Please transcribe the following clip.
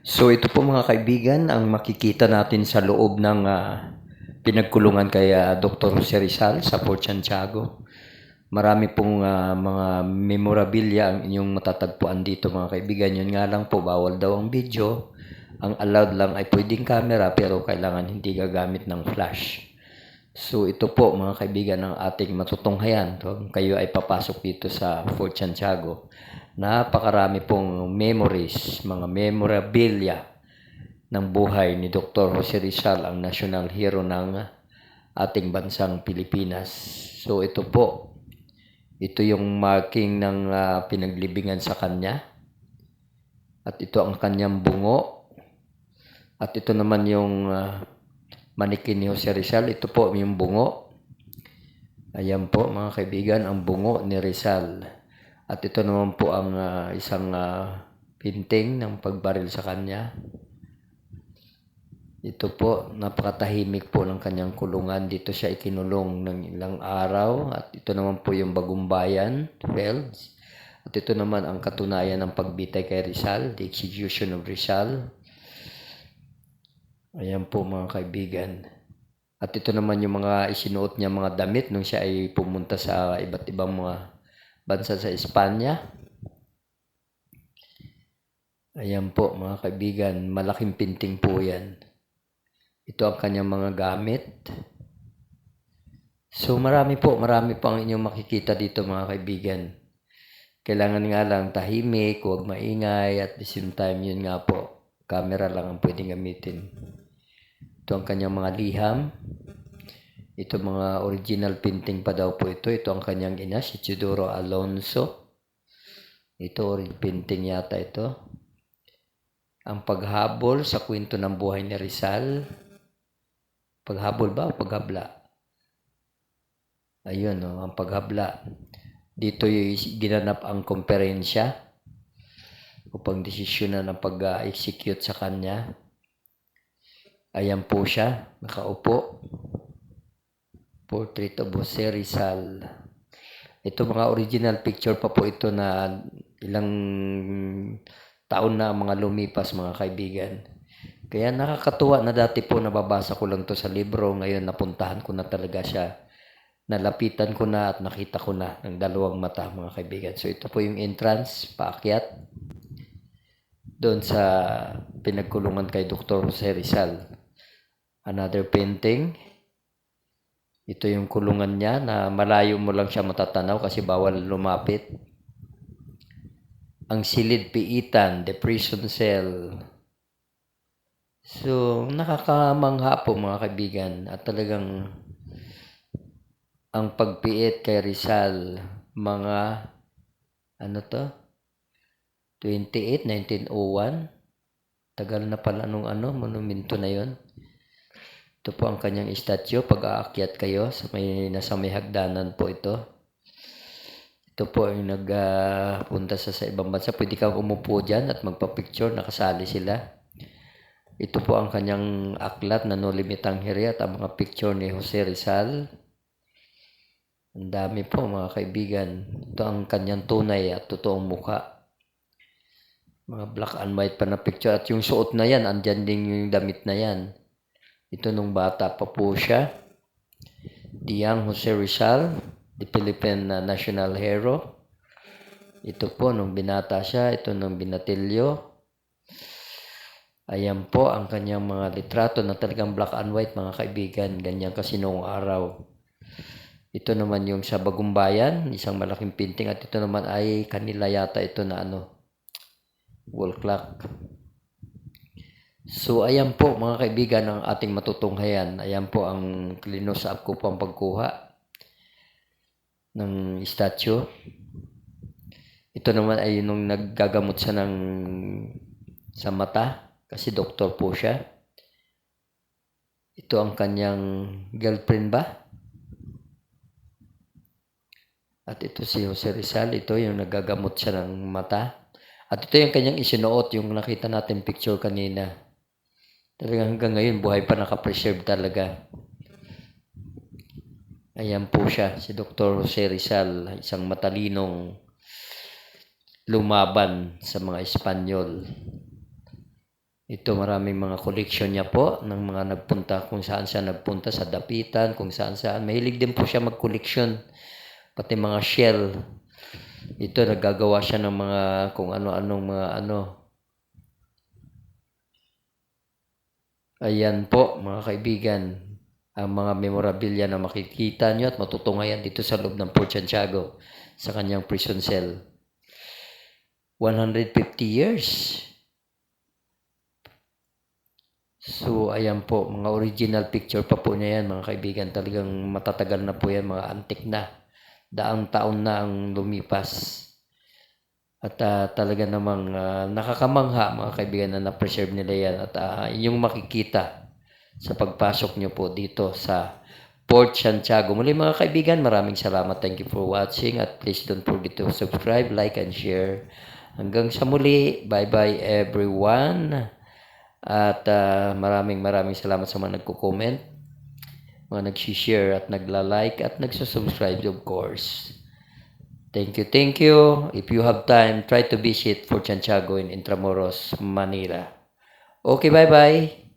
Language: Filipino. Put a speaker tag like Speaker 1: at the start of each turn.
Speaker 1: So ito po mga kaibigan ang makikita natin sa loob ng ah, pinagkulungan kay ah, Dr. Jose Rizal sa Fort Santiago. Marami pong ah, mga memorabilia ang inyong matatagpuan dito mga kaibigan. Yun nga lang po, bawal daw ang video. Ang allowed lang ay pwedeng camera pero kailangan hindi gagamit ng flash. So ito po mga kaibigan ang ating matutunghayan. Kung kayo ay papasok dito sa Fort Santiago. Napakarami pong memories, mga memorabilia ng buhay ni Dr. Jose Rizal, ang national hero ng ating bansang Pilipinas. So ito po, ito yung marking ng ah, pinaglibingan sa kanya. At ito ang kanyang bungo. At ito naman yung ah, manikin ni Jose Rizal. Ito po yung bungo. Ayan po mga kaibigan, ang bungo ni Rizal. At ito naman po ang ah, isang ah, painting ng pagbaril sa kanya. Ito po, napakatahimik po ng kanyang kulungan. Dito siya ikinulong ng ilang araw. At ito naman po yung Bagumbayan, Fields. At ito naman ang katunayan ng pagbitay kay Rizal, the execution of Rizal. Ayan po mga kaibigan. At ito naman yung mga isinuot niya mga damit nung siya ay pumunta sa iba't ibang mga bansa sa Espanya. Ayan po mga kaibigan, malaking pinting po yan. Ito ang kanyang mga gamit. So marami po, marami po ang inyong makikita dito mga kaibigan. Kailangan nga lang tahimik, huwag maingay, at the same time yun nga po, camera lang ang pwedeng gamitin. Ito ang kanyang mga liham. Ito mga original painting pa daw po ito. Ito ang kanyang ina, si Chidoro Alonso. Ito painting yata ito. Ang paghabol sa kwento ng buhay ni Rizal. Paghabol ba o paghabla? Ayun, no, ang paghabla. Dito yung ginanap ang komperensya upang desisyonan ang pag-execute sa kanya. Ayan po siya, nakaupo. Portrait of Jose Rizal. Ito mga original picture pa po ito na ilang taon na mga lumipas mga kaibigan. Kaya nakakatuwa na dati po nababasa ko lang to sa libro. Ngayon napuntahan ko na talaga siya. Nalapitan ko na at nakita ko na ng dalawang mata mga kaibigan. So ito po yung entrance, paakyat. Doon sa pinagkulungan kay Dr. Jose Rizal. Another painting. Ito yung kulungan niya na malayo mo lang siya matatanaw kasi bawal lumapit. Ang silid piitan, the prison cell. So, nakakamangha po mga kaibigan at talagang ang pagpiit kay Rizal, mga ano to? 28, 1901. Tagal na pala nung ano, monumento na yon. Ito po ang kanyang statue. Pag aakyat kayo, sa may, nasa may hagdanan po ito. Ito po ang nagpunta sa, sa ibang bansa. Pwede kang umupo dyan at magpa-picture. Nakasali sila. Ito po ang kanyang aklat na No Limit ang Hiri at ang mga picture ni Jose Rizal. Ang dami po mga kaibigan. Ito ang kanyang tunay at totoong mukha. Mga black and white pa na picture. At yung suot na yan, andyan din yung damit na yan. Ito nung bata pa po siya. Young Jose Rizal, the Philippine national hero. Ito po nung binata siya, ito nung binatilyo. Ayan po ang kanyang mga litrato na talagang black and white mga kaibigan. Ganyan kasi noong araw. Ito naman yung sa Bagumbayan, isang malaking painting. At ito naman ay kanila yata ito na ano, wall clock. So, ayan po mga kaibigan ang ating matutunghayan. Ayan po ang klinos up ko po ang pagkuha ng statue. Ito naman ay nung naggagamot siya ng sa mata kasi doktor po siya. Ito ang kanyang girlfriend ba? At ito si Jose Rizal, ito yung nagagamot siya ng mata. At ito yung kanyang isinuot, yung nakita natin picture kanina. Talagang hanggang ngayon, buhay pa nakapreserve talaga. Ayan po siya, si Dr. Jose Rizal, isang matalinong lumaban sa mga Espanyol. Ito maraming mga collection niya po ng mga nagpunta kung saan siya nagpunta sa dapitan, kung saan saan. Mahilig din po siya mag-collection. Pati mga shell. Ito nagagawa siya ng mga kung ano-anong mga ano. Ayan po mga kaibigan. Ang mga memorabilia na makikita nyo at matutungayan dito sa loob ng Port Santiago sa kanyang prison cell. 150 years. So, ayan po, mga original picture pa po niya yan, mga kaibigan. Talagang matatagal na po yan, mga antik na. Daang taon na ang lumipas. At ah, talaga namang ah, nakakamangha, mga kaibigan, na na-preserve nila yan. At ah, inyong makikita sa pagpasok nyo po dito sa Port Santiago. Muli mga kaibigan, maraming salamat. Thank you for watching. At please don't forget to subscribe, like, and share. Hanggang sa muli, bye-bye everyone. At ah, maraming maraming salamat sa mga nagko-comment, mga nag-share at nagla-like at nagsusubscribe of course. Thank you, thank you. If you have time, try to visit Fort Santiago in Intramuros, Manila. Okay, bye-bye.